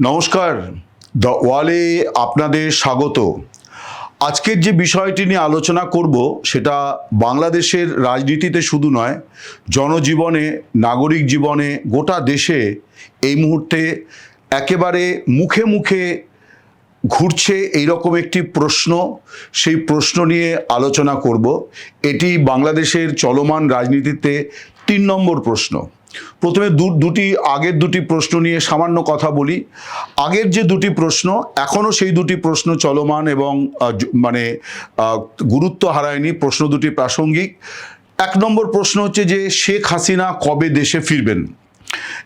নমস্কার। দ্য ওয়ালে আপনাদের স্বাগত। আজকের যে বিষয়টি নিয়ে আলোচনা করব, সেটা বাংলাদেশের রাজনীতিতে শুধু নয়, জনজীবনে, নাগরিক জীবনে, গোটা দেশে এই মুহূর্তে একেবারে মুখে মুখে ঘুরছে এইরকম একটি প্রশ্ন। সেই প্রশ্ন নিয়ে আলোচনা করব। এটি বাংলাদেশের চলমান রাজনীতিতে তিন নম্বর প্রশ্ন। প্রথমে দু দুটি, আগের দুটি প্রশ্ন নিয়ে সামান্য কথা বলি। আগের যে দুটি প্রশ্ন, এখনও সেই দুটি প্রশ্ন চলমান এবং মানে গুরুত্ব হারায়নি প্রশ্ন দুটি প্রাসঙ্গিক। এক নম্বর প্রশ্ন হচ্ছে যে, শেখ হাসিনা কবে দেশে ফিরবেন?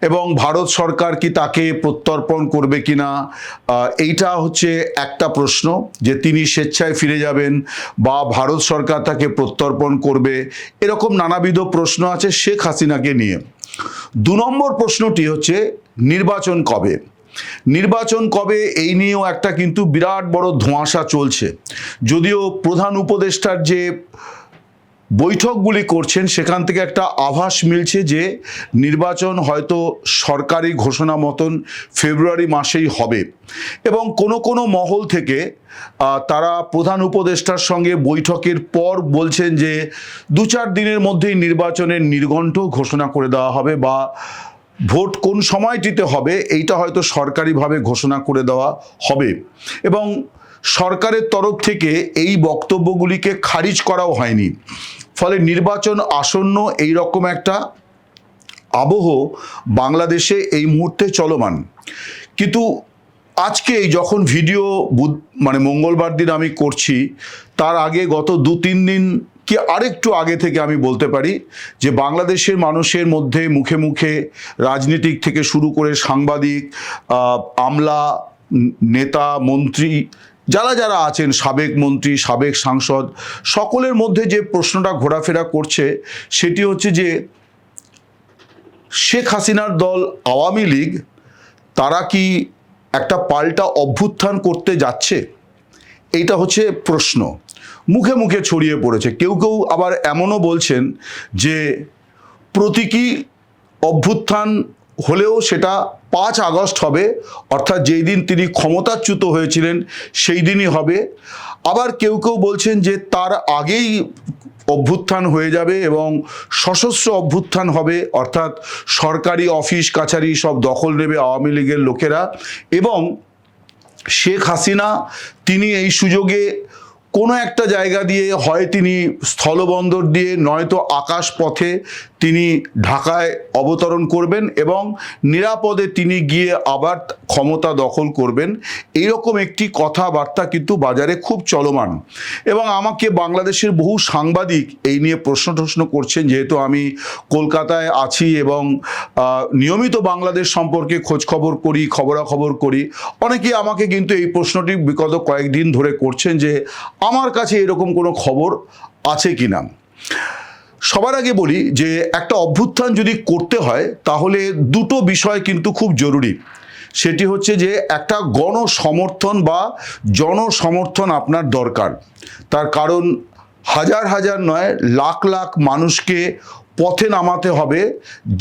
এবং ভারত সরকার কি তাকে প্রত্যর্পণ করবে কিনা আহ, এইটা হচ্ছে একটা প্রশ্ন যে তিনি স্বেচ্ছায় ফিরে যাবেন বা ভারত সরকার তাকে প্রত্যর্পণ করবে এরকম নানাবিধ প্রশ্ন আছে শেখ হাসিনাকে নিয়ে। দু নম্বর প্রশ্নটি হচ্ছে নির্বাচন কবে? নির্বাচন কবে এই নিয়েও একটা কিন্তু বিরাট বড় ধোঁয়াশা চলছে। যদিও প্রধান উপদেষ্টার যে বৈঠকগুলি করছেন, সেখান থেকে একটা আভাস মিলছে যে নির্বাচন হয়তো সরকারি ঘোষণা মতন ফেব্রুয়ারি মাসেই হবে। এবং কোনো কোনো মহল থেকে তারা প্রধান উপদেষ্টার সঙ্গে বৈঠকের পর বলছেন যে দু চার দিনের মধ্যেই নির্বাচনের নির্ঘণ্ট ঘোষণা করে দেওয়া হবে বা ভোট কোন সময়টিতে হবে, এইটা হয়তো সরকারিভাবে ঘোষণা করে দেওয়া হবে। এবং সরকারের তরফ থেকে এই বক্তব্যগুলিকে খারিজ করাও হয়নি। ফলে নির্বাচন আসন্ন এই রকম একটা আবহ বাংলাদেশে এই মুহূর্তে চলমান। কিন্তু আজকে যখন ভিডিও বুধ মানে মঙ্গলবার দিন আমি করছি, তার আগে গত দু তিন দিন কি আরেকটু আগে থেকে আমি বলতে পারি যে বাংলাদেশের মানুষের মধ্যে মুখে মুখে রাজনীতিক থেকে শুরু করে সাংবাদিক আমলা, নেতা, মন্ত্রী যারা যারা আছেন, সাবেক মন্ত্রী, সাবেক সাংসদ, সকলের মধ্যে যে প্রশ্নটা ঘোরাফেরা করছে, সেটি হচ্ছে যে, শেখ হাসিনার দল আওয়ামী লীগ, তারা কি একটা পাল্টা অভ্যুত্থান করতে যাচ্ছে? এইটা হচ্ছে প্রশ্ন। মুখে মুখে ছড়িয়ে পড়েছে। কেউ কেউ আবার এমনও বলছেন যে, প্রতীকী অভ্যুত্থান হলেও সেটা পাঁচ আগস্ট হবে, অর্থাৎ যেই দিন তিনি ক্ষমতাচ্যুত হয়েছিলেন, সেই দিনই হবে। আবার কেউ কেউ বলছেন যে তার আগেই অভ্যুত্থান হয়ে যাবে এবং সশস্ত্র অভ্যুত্থান হবে, অর্থাৎ সরকারি অফিস, কাছারি সব দখল নেবে আওয়ামী লীগের লোকেরা এবং শেখ হাসিনা তিনি এই সুযোগে কোনো একটা জায়গা দিয়ে হয় তিনি স্থলবন্দর দিয়ে, নয়তো আকাশ পথে তিনি ঢাকায় অবতরণ করবেন এবং নিরাপদে তিনি গিয়ে আবার ক্ষমতা দখল করবেন। এইরকম একটি কথাবার্তা কিন্তু বাজারে খুব চলমান। এবং আমাকে বাংলাদেশের বহু সাংবাদিক এই নিয়ে প্রশ্ন টশ্ন করছেন, যেহেতু আমি কলকাতায় আছি এবং নিয়মিত বাংলাদেশ সম্পর্কে খোঁজখবর করি, খবরাখবর করি। অনেকেই আমাকে কিন্তু এই প্রশ্নটি বিগত কয়েকদিন ধরে করছেন যে, আমার কাছে এরকম কোনো খবর আছে কি না সবার আগে বলি যে একটা অভ্যুত্থান যদি করতে হয়, তাহলে দুটো বিষয় কিন্তু খুব জরুরি। সেটি হচ্ছে যে একটা গণসমর্থন বা জনসমর্থন আপনার দরকার। তার কারণ হাজার হাজার নয়, লাখ লাখ মানুষকে পথে নামাতে হবে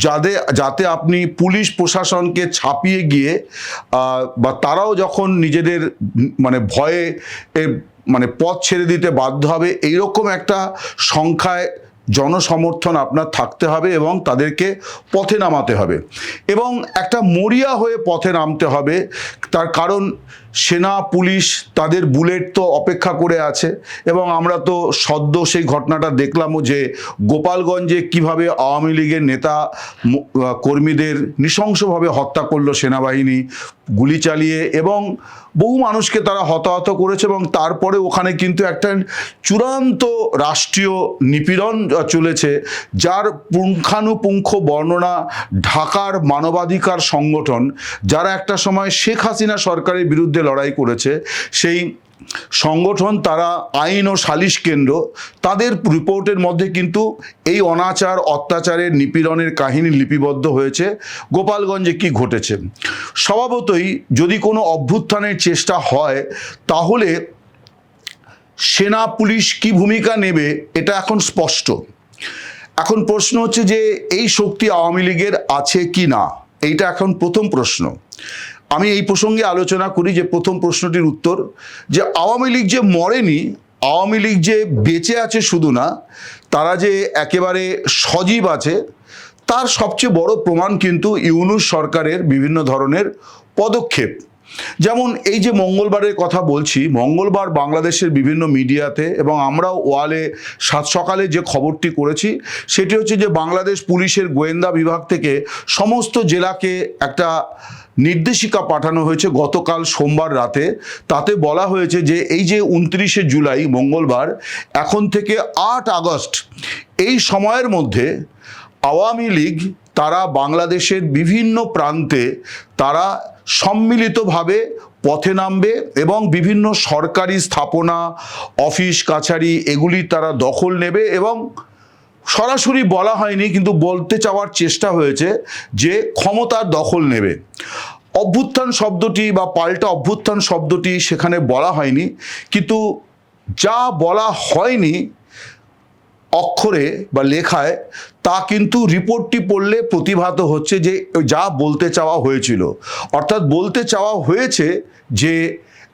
যাদের যাতে আপনি পুলিশ প্রশাসনকে ছাপিয়ে গিয়ে বা তারাও যখন নিজেদের মানে ভয়ে মানে পথ ছেড়ে দিতে বাধ্য হবে, এইরকম একটা সংখ্যায় জনসমর্থন আপনার থাকতে হবে এবং তাদেরকে পথে নামাতে হবে। এবং একটা মরিয়া হয়ে পথে নামতে হবে, তার কারণ সেনা, পুলিশ তাদের বুলেট তো অপেক্ষা করে আছে এবং আমরা তো সদ্য সেই ঘটনাটা দেখলামও যে গোপালগঞ্জে কীভাবে আওয়ামী লীগের নেতা কর্মীদের নৃশংসভাবে হত্যা করল সেনাবাহিনী, গুলি চালিয়ে এবং বহু মানুষকে তারা হতাহত করেছে এবং তারপরে ওখানে কিন্তু একটা চূড়ান্ত রাষ্ট্রীয় নিপীড়ন চলেছে যার পুঙ্খানুপুঙ্খ বর্ণনা ঢাকার মানবাধিকার সংগঠন, যারা একটা সময় শেখ হাসিনা সরকারের বিরুদ্ধে লড়াই করেছে, সেই সংগঠন তারা আইন ও সালিশ কেন্দ্র, তাদের রিপোর্টের মধ্যে কিন্তু এই অনাচার, অত্যাচারের নিপীড়নের কাহিনী লিপিবদ্ধ হয়েছে। গোপালগঞ্জে কি ঘটেছে? স্বভাবতই যদি কোনো অভ্যুত্থানের চেষ্টা হয়, তাহলে সেনা, পুলিশ কি ভূমিকা নেবে, এটা এখন স্পষ্ট। এখন প্রশ্ন হচ্ছে যে, এই শক্তি আওয়ামী লীগের আছে কি না? এইটা এখন প্রথম প্রশ্ন। আমি এই প্রসঙ্গে আলোচনা করি যে প্রথম প্রশ্নটির উত্তর, যে আওয়ামী লীগ যে মরেনি, আওয়ামী লীগ যে বেঁচে আছে শুধু না, তারা যে একেবারে সজীব আছে, তার সবচেয়ে বড় প্রমাণ কিন্তু ইউনুস সরকারের বিভিন্ন ধরনের পদক্ষেপ। যেমন এই যে মঙ্গলবারের কথা বলছি, মঙ্গলবার বাংলাদেশের বিভিন্ন মিডিয়াতে এবং আমরাও ওয়ালে সাত সকালে যে খবরটি করেছি, সেটি হচ্ছে যে বাংলাদেশ পুলিশের গোয়েন্দা বিভাগ থেকে সমস্ত জেলাকে একটা নির্দেশিকা পাঠানো হয়েছে গতকাল সোমবার রাতে। তাতে বলা হয়েছে যে এই যে উনত্রিশে জুলাই, মঙ্গলবার, এখন থেকে আট আগস্ট, এই সময়ের মধ্যে আওয়ামী লীগ, তারা বাংলাদেশের বিভিন্ন প্রান্তে, তারা সম্মিলিতভাবে পথে নামবে এবং বিভিন্ন সরকারি স্থাপনা, অফিস, কাছারি, এগুলি তারা দখল নেবে এবং সরাসরি বলা হয়নি, কিন্তু বলতে চাওয়ার চেষ্টা হয়েছে যে ক্ষমতার দখল নেবে। অভ্যুত্থান শব্দটি বা পাল্টা অভ্যুত্থান শব্দটি সেখানে বলা হয়নি, কিন্তু যা বলা হয়নি অক্ষরে বা লেখায়, তা কিন্তু রিপোর্টটি পড়লে প্রতিভাত হচ্ছে যে যা বলতে চাওয়া হয়েছিল। অর্থাৎ বলতে চাওয়া হয়েছে যে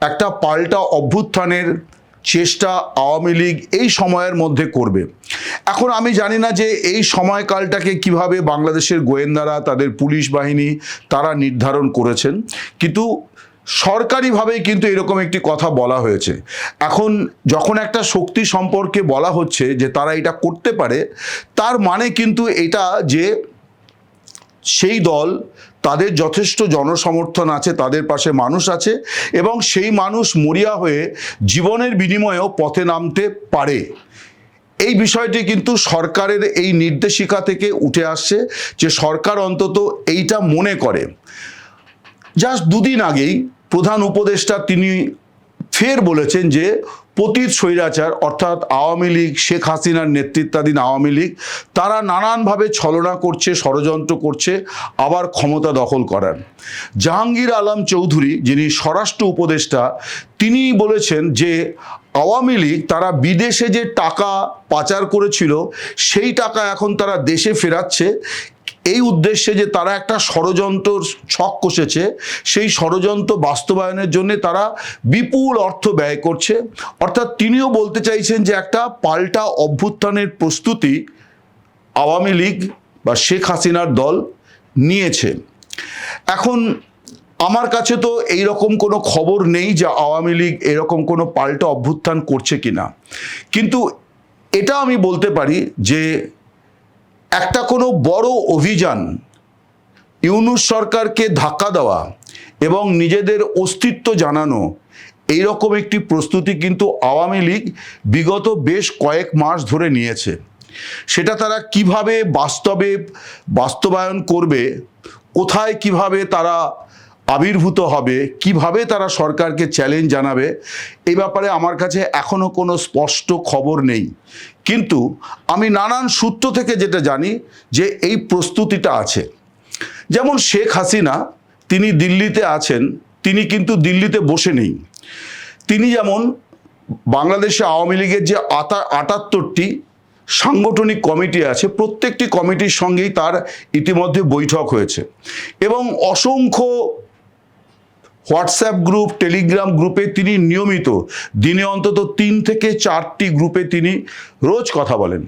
একটা পাল্টা অভ্যুত্থানের চেষ্টা আওয়ামী লীগ এই সময়ের মধ্যে করবে। এখন আমি জানি না যে এই সময়কালটাকে কীভাবে বাংলাদেশের গোয়েন্দারা, তাদের পুলিশ বাহিনী, তারা নির্ধারণ করেছেন। কিন্তু সরকারিভাবেই কিন্তু এরকম একটি কথা বলা হয়েছে। এখন যখন একটা শক্তি সম্পর্কে বলা হচ্ছে যে তারা এটা করতে পারে, তার মানে কিন্তু এটা যে সেই দল তাদের যথেষ্ট জনসমর্থন আছে, তাদের পাশে মানুষ আছে এবং সেই মানুষ মরিয়া হয়ে জীবনের বিনিময়েও পথে নামতে পারে। এই বিষয়টি কিন্তু সরকারের এই নির্দেশিকা থেকে উঠে আসছে যে সরকার অন্তত এইটা মনে করে। জাস্ট দুদিন আগেই প্রধান উপদেষ্টা তিনি ফের বলেছেন যে পতীত স্বৈরাচার, অর্থাৎ আওয়ামী লীগ, শেখ হাসিনার নেতৃত্বাধীন আওয়ামী লীগ, তারা নানানভাবে ছলনা করছে, ষড়যন্ত্র করছে, আবার ক্ষমতা দখল করার। জাহাঙ্গীর আলম চৌধুরী, যিনি স্বরাষ্ট্র উপদেষ্টা তিনি বলেছেন যে আওয়ামী লীগ তারা বিদেশে যে টাকা পাচার করেছিল, সেই টাকা এখন তারা দেশে ফেরাচ্ছে। এই উদ্দেশ্যে যে তারা একটা ষড়যন্ত্র ছক কষেছে, সেই ষড়যন্ত্র বাস্তবায়নের জন্য তারা বিপুল অর্থ ব্যয় করছে। অর্থাৎ তিনিও বলতে চাইছেন যে একটা পাল্টা অভ্যুত্থানের প্রস্তুতি আওয়ামী লীগ বা শেখ হাসিনার দল নিয়েছে। এখন আমার কাছে তো এই রকম কোনো খবর নেই যে আওয়ামী লীগ এরকম কোনো পাল্টা অভ্যুত্থান করছে কিনা। কিন্তু এটা আমি বলতে পারি যে একটা কোনো বড় অভিযান ইউনুস সরকারকে ধাক্কা দেওয়া এবং নিজেদের অস্তিত্ব জানানো এই রকম একটি প্রস্তুতি কিন্তু আওয়ামী লীগ বিগত বেশ কয়েক মাস ধরে নিয়েছে। সেটা তারা কীভাবে বাস্তবে বাস্তবায়ন করবে, কোথায় কীভাবে তারা আবির্ভূত হবে, কীভাবে তারা সরকারকে চ্যালেঞ্জ জানাবে এই ব্যাপারে আমার কাছে এখনও কোনো স্পষ্ট খবর নেই। কিন্তু আমি নানান সূত্র থেকে যেটা জানি যে এই প্রস্তুতিটা আছে। যেমন শেখ হাসিনা, তিনি দিল্লিতে আছেন, তিনি কিন্তু দিল্লিতে বসে নেই। তিনি যেমন বাংলাদেশে আওয়ামী লীগের যে আতা, আটাত্তরটি সাংগঠনিক কমিটি আছে, প্রত্যেকটি কমিটির সঙ্গেই তার ইতিমধ্যে বৈঠক হয়েছে। এবং অসংখ্য হোয়াটসঅ্যাপ গ্রুপ, টেলিগ্রাম গ্রুপে তিনি নিয়মিত, দিনে অন্তত তিন থেকে চারটি গ্রুপে তিনি রোজ কথা বলেন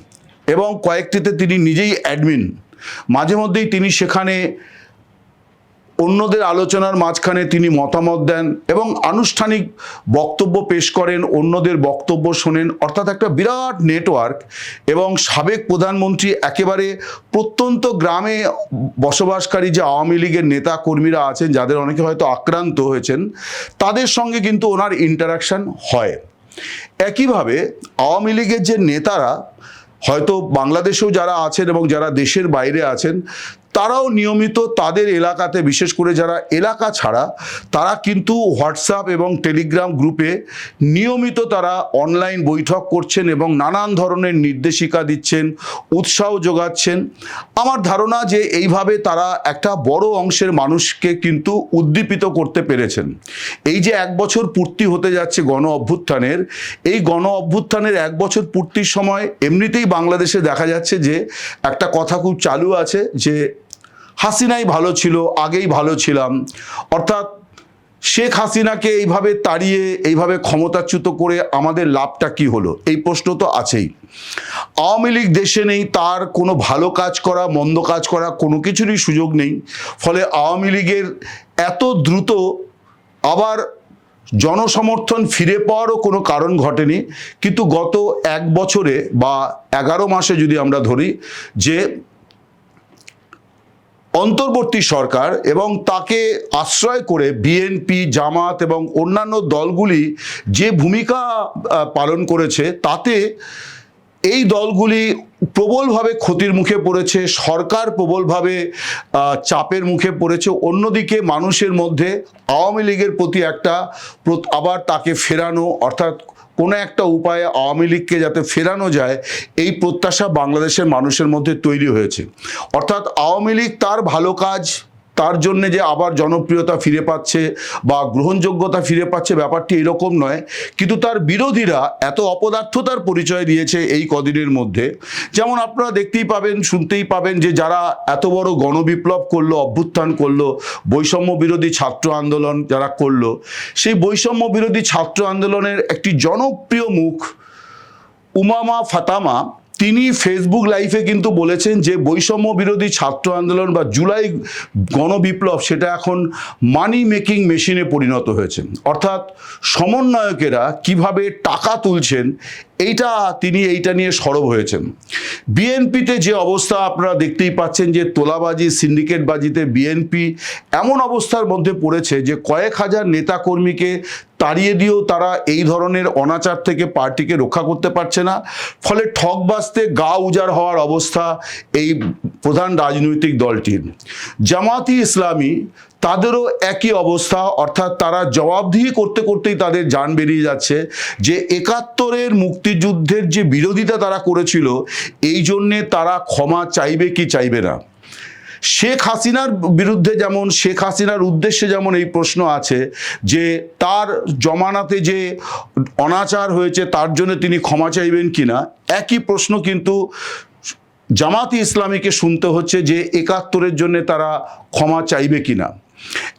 এবং কয়েকটিতে তিনি নিজেই অ্যাডমিন মাঝে মধ্যেই তিনি সেখানে অন্যদের আলোচনার মাঝখানে তিনি মতামত দেন এবং আনুষ্ঠানিক বক্তব্য পেশ করেন, অন্যদের বক্তব্য শোনেন, অর্থাৎ একটা বিরাট নেটওয়ার্ক এবং সাবেক প্রধানমন্ত্রী একেবারে প্রত্যন্ত গ্রামে বসবাসকারী যে আওয়ামী লীগের নেতা কর্মীরা আছেন, যাদের অনেকে হয়তো আক্রান্ত হয়েছেন, তাদের সঙ্গে কিন্তু ওনার ইন্টারাকশন হয়। একইভাবে আওয়ামী লীগের যে নেতারা, হয়তো বাংলাদেশেও যারা আছেন এবং যারা দেশের বাইরে আছেন তারাও নিয়মিত তাদের এলাকাতে, বিশেষ করে যারা এলাকা ছাড়া, তারা কিন্তু হোয়াটসঅ্যাপ এবং টেলিগ্রাম গ্রুপে নিয়মিত তারা অনলাইন বৈঠক করছেন এবং নানান ধরনের নির্দেশিকা দিচ্ছেন, উৎসাহ যোগাচ্ছেন। আমার ধারণা যে এইভাবে তারা একটা বড় অংশের মানুষকে কিন্তু উদ্দীপিত করতে পেরেছেন। এই যে এক বছর পূর্তি হতে যাচ্ছে গণ অভ্যুত্থানের, এই গণ অভ্যুত্থানের এক বছর পূর্তির সময় এমনিতেই বাংলাদেশে দেখা যাচ্ছে যে একটা কথা খুব চালু আছে যে হাসিনাই ভালো ছিল, আগেই ভালো ছিলাম। অর্থাৎ শেখ হাসিনাকে এইভাবে তাড়িয়ে, এইভাবে ক্ষমতাচ্যুত করে আমাদের লাভটা কি হলো? এই প্রশ্ন তো আছেই। আওয়ামী লীগ দেশে নেই, তার কোনো ভালো কাজ করা, মন্দ কাজ করা কোনো কিছুরই সুযোগ নেই। ফলে আওয়ামী লীগের এত দ্রুত আবার জনসমর্থন ফিরে পাওয়ারও কোনো কারণ ঘটেনি। কিন্তু গত এক বছরে বা এগারো মাসে যদি আমরা ধরি যে অন্তর্বর্তী সরকার এবং তাকে আশ্রয় করে বিএনপি জামাত এবং অন্যান্য দলগুলি যে ভূমিকা পালন করেছে, তাতে এই দলগুলি প্রবলভাবে ক্ষতির মুখে পড়েছে, সরকার প্রবলভাবে চাপের মুখে পড়েছে। অন্যদিকে মানুষের মধ্যে আওয়ামী লীগের প্রতি একটা আবার তাকে ফেরানো, অর্থাৎ কোনো একটা উপায়ে আওয়ামী লীগকে যাতে ফেরানো যায়, এই প্রত্যাশা বাংলাদেশের মানুষের মধ্যে তৈরি হয়েছে। অর্থাৎ আওয়ামী লীগ তার ভালো কাজ তার জন্য যে আবার জনপ্রিয়তা ফিরে পাচ্ছে বা গ্রহণযোগ্যতা ফিরে পাচ্ছে, ব্যাপারটি এরকম নয়। কিন্তু তার বিরোধীরা এত অপদার্থতার পরিচয় দিয়েছে এই কদিনের মধ্যে। যেমন আপনারা দেখতেই পাবেন, শুনতেই পাবেন যে যারা এত বড় গণবিপ্লব করল, অভ্যুত্থান করল, বৈষম্য বিরোধী ছাত্র আন্দোলন যারা করল, সেই বৈষম্য বিরোধী ছাত্র আন্দোলনের একটি জনপ্রিয় মুখ উমামা ফাতামা তিনি ফেসবুক লাইভে কিন্তু বলেছেন যে বৈষম্য বিরোধী ছাত্র আন্দোলন বা জুলাই গণবিপ্লব সেটা এখন মানি মেকিং মেশিনে পরিণত হয়েছে। অর্থাৎ সমন্বয়কেরা কীভাবে টাকা তুলছেন, এইটা তিনি এইটা নিয়ে সরব হয়েছেন। বিএনপিতে যে অবস্থা আপনারা দেখতেই পাচ্ছেন যে তোলাবাজি সিন্ডিকেটবাজিতে বিএনপি এমন অবস্থার মধ্যে পড়েছে যে কয়েক হাজার নেতাকর্মীকে তাড়িয়ে দিয়েও তারা এই ধরনের অনাচার থেকে পার্টিকে রক্ষা করতে পারছে না। ফলে ঠকবাজতে গা উজাড় হওয়ার অবস্থা এই প্রধান রাজনৈতিক দলটির। জামাতি ইসলামী তাদেরও একই অবস্থা, অর্থাৎ তারা জবাবদিহি করতে করতেই তাদের যান বেরিয়ে যাচ্ছে যে একাত্তরের মুক্তিযুদ্ধের যে বিরোধিতা তারা করেছিল, এই জন্যে তারা ক্ষমা চাইবে কি চাইবে না। শেখ হাসিনার বিরুদ্ধে যেমন, শেখ হাসিনার উদ্দেশ্যে যেমন এই প্রশ্ন আছে যে তার জমানাতে যে অনাচার হয়েছে তার জন্য তিনি ক্ষমা চাইবেন কি না, একই প্রশ্ন কিন্তু জামাতি ইসলামীকে শুনতে হচ্ছে যে একাত্তরের জন্য তারা ক্ষমা চাইবে কিনা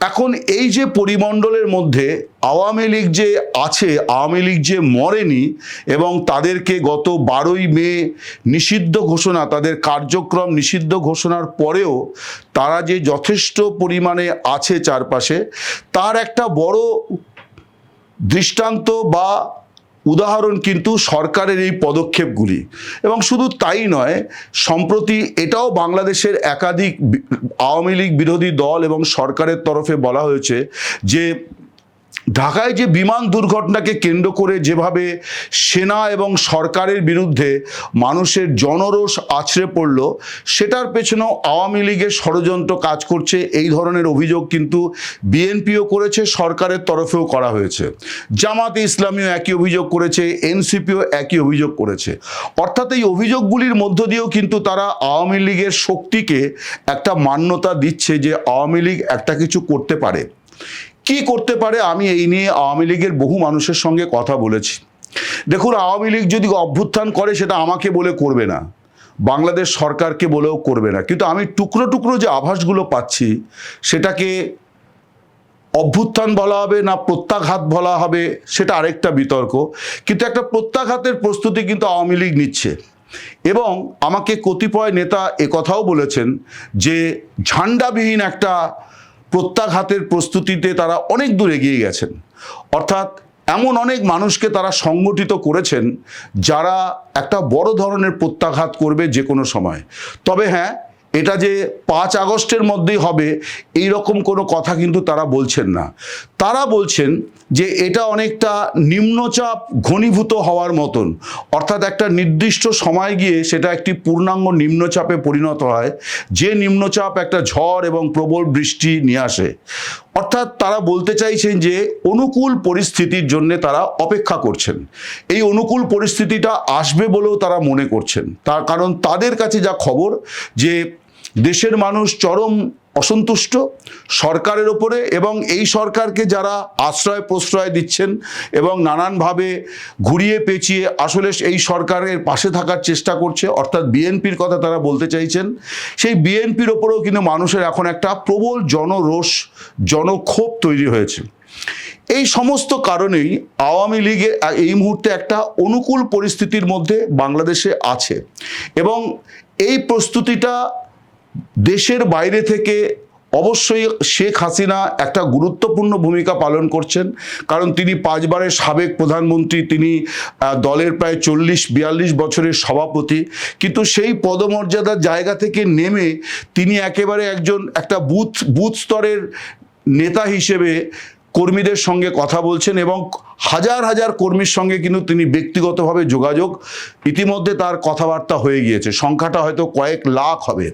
এখন এই যে পরিমণ্ডলের মধ্যে আওয়ামী লীগ যে আছে, আওয়ামী লীগ যে মরেনি এবং তাদেরকে গত বারোই মে নিষিদ্ধ ঘোষণা, তাদের কার্যক্রম নিষিদ্ধ ঘোষণার পরেও তারা যে যথেষ্ট পরিমাণে আছে চারপাশে, তার একটা বড় দৃষ্টান্ত বা উদাহরণ কিন্তু সরকারের এই পদক্ষেপগুলি। এবং শুধু তাই নয়, সম্প্রতি এটাও বাংলাদেশের একাধিক আওয়ামী লীগ বিরোধী দল এবং সরকারের তরফে বলা হয়েছে যে ঢাকায় যে বিমান দুর্ঘটনাকে কেন্দ্র করে যেভাবে সেনা এবং সরকারের বিরুদ্ধে মানুষের জনরোষ আছড়ে পড়ল, সেটার পেছনেও আওয়ামী লীগের ষড়যন্ত্র কাজ করছে। এই ধরনের অভিযোগ কিন্তু বিএনপিও করেছে, সরকারের তরফেও করা হয়েছে। জামাতে ইসলামীও একই অভিযোগ করেছে, এনসিপিও একই অভিযোগ করেছে। অর্থাৎ এই অভিযোগগুলির মধ্য দিয়েও কিন্তু তারা আওয়ামী লীগের শক্তিকে একটা মান্যতা দিচ্ছে যে আওয়ামী লীগ একটা কিছু করতে পারে। কি করতে পারে আমি এই নিয়ে আওয়ামী লীগের বহু মানুষের সঙ্গে কথা বলেছি। দেখুন, আওয়ামী লীগ যদি অভ্যুত্থান করে, সেটা আমাকে বলে করবে না। বাংলাদেশ সরকারকে বলেও করবে না। কিন্তু আমি টুকরো টুকরো যে আভাসগুলো পাচ্ছি, সেটাকে অভ্যুত্থান বলা হবে না প্রত্যাঘাত বলা হবে, সেটা আরেকটা বিতর্ক। কিন্তু একটা প্রত্যাঘাতের প্রস্তুতি কিন্তু আওয়ামী লীগ নিচ্ছে। এবং আমাকে কতিপয় নেতা একথাও বলেছেন যে ঝান্ডাবিহীন একটা প্রত্যাঘাতের প্রস্তুতিতে তারা অনেক দূর এগিয়ে গেছেন। অর্থাৎ এমন অনেক মানুষকে তারা সংগঠিত করেছেন, যারা একটা বড় ধরনের প্রত্যাঘাত করবে যে কোনো সময়। তবে হ্যাঁ এটা যে পাঁচ আগস্টের মধ্যেই হবে এই রকম কোনো কথা কিন্তু তারা বলছেন না। তারা বলছেন যে এটা অনেকটা নিম্নচাপ ঘনীভূত হওয়ার মতন। অর্থাৎ একটা নির্দিষ্ট সময় গিয়ে সেটা একটি পূর্ণাঙ্গ নিম্নচাপে পরিণত হয়, যে নিম্নচাপ একটা ঝড় এবং প্রবল বৃষ্টি নিয়ে আসে। অর্থাৎ তারা বলতে চাইছেন যে অনুকূল পরিস্থিতির জন্য তারা অপেক্ষা করছেন। এই অনুকূল পরিস্থিতিটা আসবে বলেও তারা মনে করছেন। তার কারণ তাদের কাছে যা খবর যে দেশের মানুষ চরম অসন্তুষ্ট সরকারের ওপরে এবং এই সরকারকে যারা আশ্রয় প্রশ্রয় দিচ্ছেন এবং নানানভাবে ঘুরিয়ে পেঁচিয়ে আসলে এই সরকারের পাশে থাকার চেষ্টা করছে, অর্থাৎ বিএনপির কথা তারা বলতে চাইছেন, সেই বিএনপির ওপরেও কিন্তু মানুষের এখন একটা প্রবল জনরোষ, জনক্ষোভ তৈরি হয়েছে। এই সমস্ত কারণেই আওয়ামী লীগে এই মুহূর্তে একটা অনুকূল পরিস্থিতির মধ্যে বাংলাদেশে আছে এবং এই প্রস্তুতিটা দেশের বাইরে থেকে অবশ্যই শেখ হাসিনা একটা গুরুত্বপূর্ণ ভূমিকা পালন করছেন। কারণ তিনি পাঁচবারের সাবেক প্রধানমন্ত্রী, তিনি দলের প্রায় চল্লিশ, বিয়াল্লিশ বছরের সভাপতি। কিন্তু সেই পদমর্যাদার জায়গা থেকে নেমে তিনি একেবারে একজন, একটা বুথ বুথ স্তরের নেতা হিসেবে কর্মীদের সঙ্গে কথা বলছেন এবং হাজার হাজার কর্মীর সঙ্গে কিন্তু তিনি ব্যক্তিগতভাবে যোগাযোগ ইতিমধ্যে তার কথাবার্তা হয়ে গিয়েছে। সংখ্যাটা হয়তো কয়েক লাখ হবে।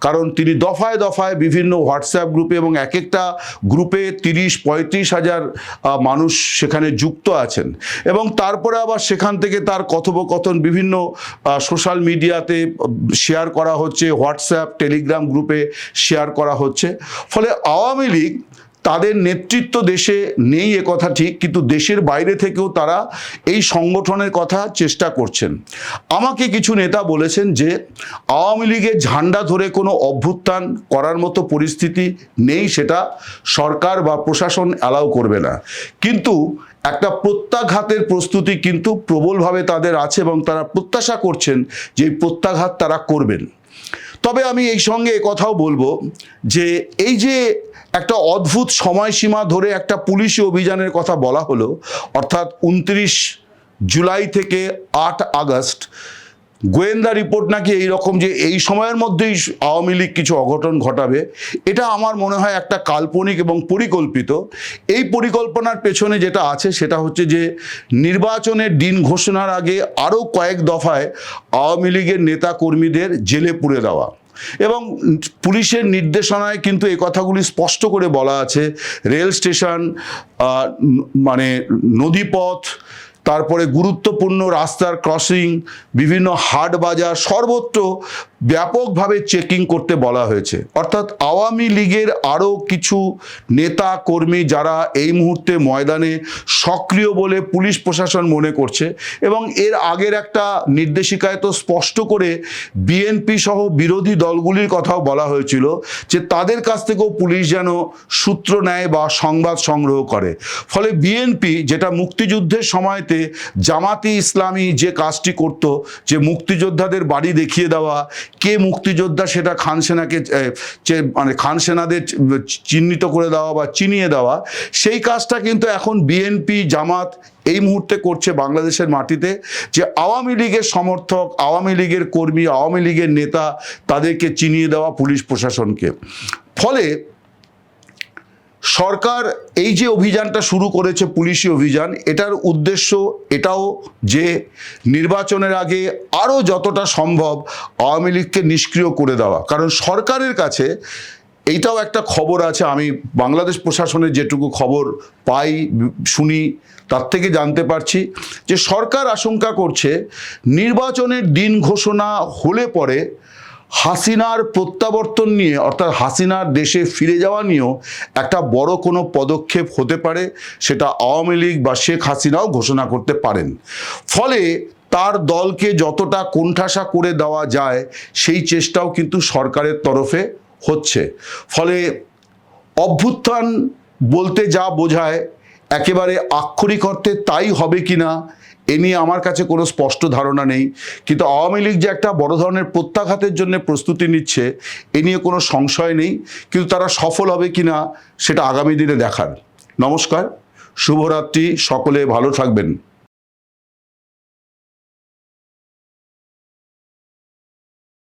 কারণ তিনি দফায় দফায় বিভিন্ন হোয়াটসঅ্যাপ গ্রুপে এবং এক একটা গ্রুপে তিরিশ, পঁয়ত্রিশ হাজার মানুষ সেখানে যুক্ত আছেন। এবং তারপরে আবার সেখান থেকে তার কথোপকথন বিভিন্ন সোশ্যাল মিডিয়াতে শেয়ার করা হচ্ছে, হোয়াটসঅ্যাপ, টেলিগ্রাম গ্রুপে শেয়ার করা হচ্ছে। ফলে আওয়ামী লীগ তাদের নেতৃত্ব দেশে নেই এ কথা ঠিক, কিন্তু দেশের বাইরে থেকেও তারা এই সংগঠনের কথা চেষ্টা করছেন। আমাকে কিছু নেতা বলেছেন যে, আওয়ামী লীগের ঝান্ডা ধরে কোনো অভ্যুত্থান করার মতো পরিস্থিতি নেই, সেটা সরকার বা প্রশাসন অ্যালাউ করবে না। কিন্তু একটা প্রত্যাঘাতের প্রস্তুতি কিন্তু প্রবলভাবে তাদের আছে এবং তারা প্রত্যাশা করছেন যে প্রত্যাঘাত তারা করবেন। তবে আমি এই সঙ্গে কথাও বলব যে, এই যে একটা অদ্ভুত সময়সীমা ধরে একটা পুলিশি অভিযানের কথা বলা হলো, অর্থাৎ উনত্রিশ জুলাই থেকে আট আগস্ট। গোয়েন্দা রিপোর্ট নাকি এই রকম যে এই সময়ের মধ্যেই আওয়ামী লীগ কিছু অঘটন ঘটাবে, এটা আমার মনে হয় একটা কাল্পনিক এবং পরিকল্পিত। এই পরিকল্পনার পেছনে যেটা আছে সেটা হচ্ছে যে নির্বাচনের দিন ঘোষণার আগে আরও কয়েক দফায় আওয়ামী লীগের নেতা কর্মীদের জেলে পুড়ে দেওয়া। এবং পুলিশের নির্দেশনায় কিন্তু এই কথাগুলি স্পষ্ট করে বলা আছে। রেল স্টেশন মানে নদীপথ, তারপরে গুরুত্বপূর্ণ রাস্তার ক্রসিং, বিভিন্ন হাট বাজার, সর্বত্র ব্যাপকভাবে চেকিং করতে বলা হয়েছে। অর্থাৎ আওয়ামী লীগের আরও কিছু নেতা, কর্মী যারা এই মুহূর্তে ময়দানে সক্রিয় বলে পুলিশ প্রশাসন মনে করছে এবং এর আগের একটা নির্দেশিকায় তো স্পষ্ট করে বিএনপি সহ বিরোধী দলগুলির কথাও বলা হয়েছিল যে তাদের কাছ থেকেও পুলিশ যেন সূত্র নেয় বা সংবাদ সংগ্রহ করে। ফলে বিএনপি যেটা মুক্তিযুদ্ধের সময়তে জামাতি ইসলামী যে কাজটি করত, যে মুক্তিযোদ্ধাদের বাড়ি দেখিয়ে দেওয়া কে মুক্তিযোদ্ধা সেটা খান সেনাকে মানে খান সেনাদের চিহ্নিত করে দেওয়া বা চিনিয়ে দেওয়া, সেই কাজটা কিন্তু এখন বিএনপি, জামাত এই মুহূর্তে করছে বাংলাদেশের মাটিতে যে আওয়ামী লীগের সমর্থক, আওয়ামী লীগের কর্মী, আওয়ামী লীগের নেতা তাদেরকে চিনিয়ে দেওয়া পুলিশ প্রশাসনকে। ফলে সরকার এই যে অভিযানটা শুরু করেছে, পুলিশি অভিযান, এটার উদ্দেশ্য এটাও যে নির্বাচনের আগে আরও যতটা সম্ভব আওয়ামী লীগকে নিষ্ক্রিয় করে দেওয়া। কারণ সরকারের কাছে এইটাও একটা খবর আছে, আমি বাংলাদেশ প্রশাসনের যেটুকু খবর পাই, শুনি, তার থেকে জানতে পারছি যে সরকার আশঙ্কা করছে, নির্বাচনের দিন ঘোষণা হলে পরে হাসিনার প্রত্যাবর্তন নিয়ে, অর্থাৎ হাসিনার দেশে ফিরে যাওয়া নিয়েও একটা বড় কোনো পদক্ষেপ হতে পারে সেটা আওয়ামী লীগ বা শেখ হাসিনাও ঘোষণা করতে পারেন। ফলে তার দলকে যতটা কোণঠাসা করে দেওয়া যায়, সেই চেষ্টাও কিন্তু সরকারের তরফে হচ্ছে। ফলে অভ্যুত্থান বলতে যা বোঝায়, একেবারে আক্ষরিক অর্থে তাই হবে কি না এ নিয়ে আমার কাছে কোনো স্পষ্ট ধারণা নেই। কিন্তু আওয়ামী লীগ যে একটা বড় ধরনের প্রত্যাঘাতের জন্য প্রস্তুতি নিচ্ছে, এ নিয়ে কোনো সংশয় নেই। কিন্তু তারা সফল হবে কি না সেটা আগামী দিনে দেখার। নমস্কার, শুভরাত্রি, সকলে ভালো থাকবেন।